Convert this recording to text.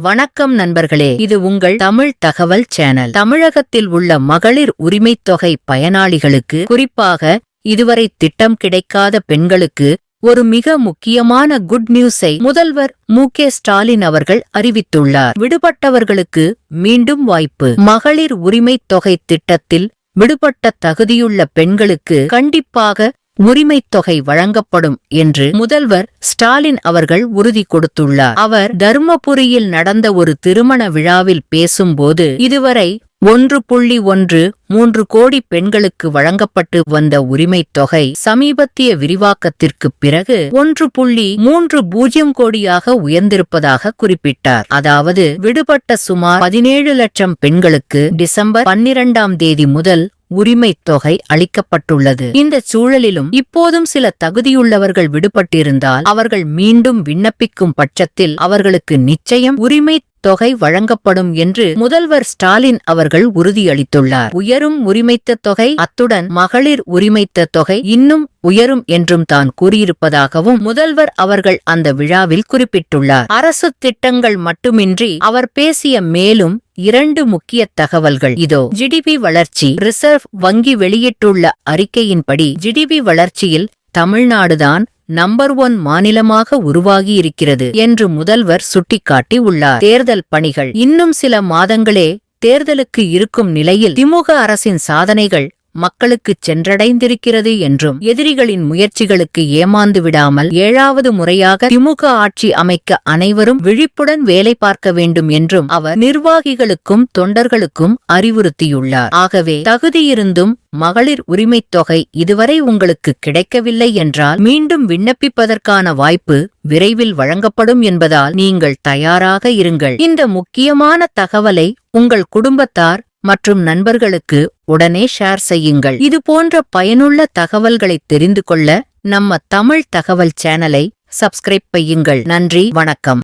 வணக்கம் நண்பர்களே இது உங்கள் தமிழ் தகவல் சேனல். தமிழகத்தில் உள்ள மகளிர் உரிமைத் தொகை பயனாளிகளுக்கு குறிப்பாக இதுவரை திட்டம் கிடைக்காத பெண்களுக்கு ஒரு மிக முக்கியமான குட் நியூஸை முதல்வர் மு. கே. ஸ்டாலின் அவர்கள் அறிவித்துள்ளார். விடுபட்டவர்களுக்கு மீண்டும் வாய்ப்பு. மகளிர் உரிமைத் தொகை திட்டத்தில் விடுபட்ட தகுதியுள்ள பெண்களுக்கு கண்டிப்பாக உரிமைத் தொகை வழங்கப்படும் என்று முதல்வர் ஸ்டாலின் அவர்கள் உறுதி கொடுத்துள்ளார். அவர் தருமபுரியில் நடந்த ஒரு திருமண விழாவில் பேசும்போது இதுவரை ஒன்று புள்ளி ஒன்று மூன்று கோடி பெண்களுக்கு வழங்கப்பட்டு வந்த உரிமைத் தொகை சமீபத்திய விரிவாக்கத்திற்குப் பிறகு ஒன்று புள்ளி மூன்று பூஜ்ஜியம் கோடியாக உயர்ந்திருப்பதாக குறிப்பிட்டார். அதாவது விடுபட்ட சுமார் பதினேழு லட்சம் பெண்களுக்கு டிசம்பர் பன்னிரண்டாம் தேதி முதல் உரிமைத் தொகை அளிக்கப்பட்டுள்ளது. இந்த சூழலிலும் இப்போதும் சில தகுதியுள்ளவர்கள் விடுபட்டிருந்தால் அவர்கள் மீண்டும் விண்ணப்பிக்கும் பட்சத்தில் அவர்களுக்கு நிச்சயம் உரிமை தொகை வழங்கப்படும் என்று முதல்வர் ஸ்டாலின் அவர்கள் உறுதியளித்துள்ளார். உயரும் உரிமைத்த தொகை அத்துடன் மகளிர் உரிமைத்த தொகை இன்னும் உயரும் என்றும் தான் கூறியிருப்பதாகவும் முதல்வர் அவர்கள் அந்த விழாவில் குறிப்பிட்டுள்ளார். அரசு திட்டங்கள் மட்டுமின்றி அவர் பேசிய மேலும் இரண்டு முக்கிய தகவல்கள் இதோ. ஜிடிபி வளர்ச்சி ரிசர்வ் வங்கி வெளியிட்டுள்ள அறிக்கையின்படி ஜிடிபி வளர்ச்சியில் தமிழ்நாடுதான் நம்பர் ஒன் மாநிலமாக உருவாகியிருக்கிறது என்று முதல்வர் சுட்டிக்காட்டி உள்ளார். தேர்தல் பணிகள் இன்னும் சில மாதங்களே தேர்தலுக்கு இருக்கும் நிலையில் திமுக அரசின் சாதனைகள் மக்களுக்கு சென்றடைந்திருக்கிறது என்றும் எதிரிகளின் முயற்சிகளுக்கு ஏமாந்து விடாமல் ஏழாவது முறையாக திமுக ஆட்சி அமைக்க அனைவரும் விழிப்புடன் வேலை பார்க்க வேண்டும் என்றும் அவர் நிர்வாகிகளுக்கும் தொண்டர்களுக்கும் அறிவுறுத்தியுள்ளார். ஆகவே தகுதியிருந்தும் மகளிர் உரிமைத் தொகை இதுவரை உங்களுக்கு கிடைக்கவில்லை என்றால் மீண்டும் விண்ணப்பிப்பதற்கான வாய்ப்பு விரைவில் வழங்கப்படும் என்பதால் நீங்கள் தயாராக இருங்கள். இந்த முக்கியமான தகவலை உங்கள் குடும்பத்தார் மற்றும் நண்பர்களுக்கு உடனே ஷேர் செய்யுங்கள். இது போன்ற பயனுள்ள தகவல்களை தெரிந்து கொள்ள நம்ம தமிழ் தகவல் சேனலை சப்ஸ்கிரைப் செய்யுங்கள். நன்றி வணக்கம்.